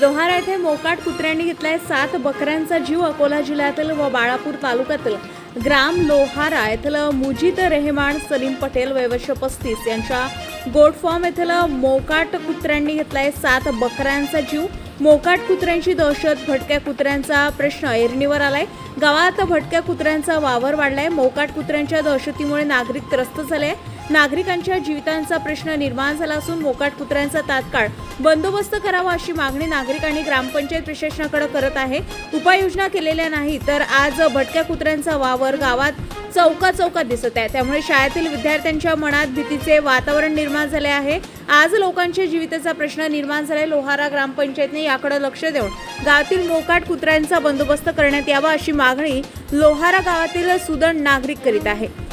लोहारा येथे मोकाट कुत्र्यांनी घेतलाय सात बकऱ्यांचा जीव अकोला जिल्ह्यातील व बाळापूर तालुक्यातील ग्राम लोहारा येथील मुजीत रेहमान सलीम पटेल वयवर्ष पस्तीस यांच्या गोडफॉर्म येथील मोकाट कुत्र्यांनी घेतलाय सात बकऱ्यांचा जीव. मोकाट कुत्र्यांची दहशत भटक्या कुत्र्यांचा प्रश्न ऐरणीवर आलाय. गावात भटक्या कुत्र्यांचा वावर वाढलाय. मोकाट कुत्र्यांच्या दहशतीमुळे नागरिक त्रस्त झाले. नागरिकांच्या जीवितांचा प्रश्न निर्माण झाला असून मोकाट कुत्र्यांचा तात्काळ बंदोबस्त करावा अशी मागणी नागरिकांनी ग्रामपंचायत प्रशासनाकडे करत आहे. उपाययोजना केलेल्या नाही तर आज भटक्या कुत्र्यांचा वावर गावात चौका चौकात दिसत आहे. त्यामुळे शाळेतील विद्यार्थ्यांच्या मनात भीतीचे वातावरण निर्माण झाले आहे. आज लोकांच्या जीविताचा प्रश्न निर्माण झालाय. लोहारा ग्रामपंचायतने याकडे लक्ष देऊन गावातील मोकाट कुत्र्यांचा बंदोबस्त करण्यात यावा अशी मागणी लोहारा गावातील सुदण नागरिक करीत आहे.